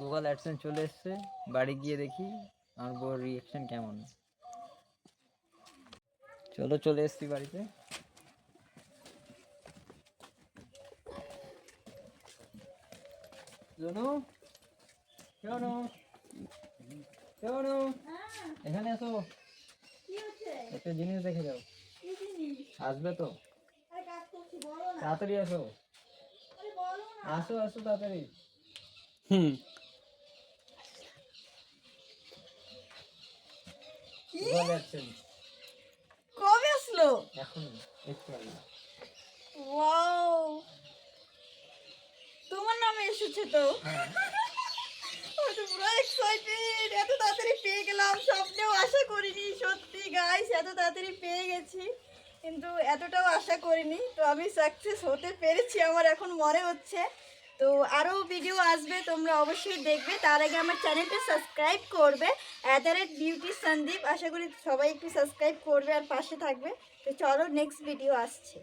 Google AdSense চলে এসছে। বাড়ি গিয়ে দেখি আমার বউর রিয়াকশন কেমন। চলো চলে এসছি বাড়িতে। এখানে আসো একটা জিনিস দেখে যাও। আসবে তো? তাড়াতাড়ি আসো আসো আসো তাড়াতাড়ি। হুম। গুগল অ্যাডসেন্স কবে আসলো? এখন একটু আগে। ওয়াও। তোমার নামে এসেছে তো? তো পুরো এক্সাইটেড এত তাড়াতাড়ি পেয়ে গেলাম স্বপ্নেও আশা করিনি সত্যি গাইস এত তাড়াতাড়ি পেয়ে গেছি। কিন্তু এতটাও আশা করিনি, তো আমি সাকসেস হতে পেরেছি, আমার এখন মনে হচ্ছে। তো আরও ভিডিও আসবে, তোমরা অবশ্যই দেখবে। তার আগে আমার চ্যানেলটা সাবস্ক্রাইব করবে। At the rate beauty Sandip আশা করি সবাই একটু সাবস্ক্রাইব করবে আর পাশে থাকবে। তো চলো নেক্সট ভিডিও আসছে।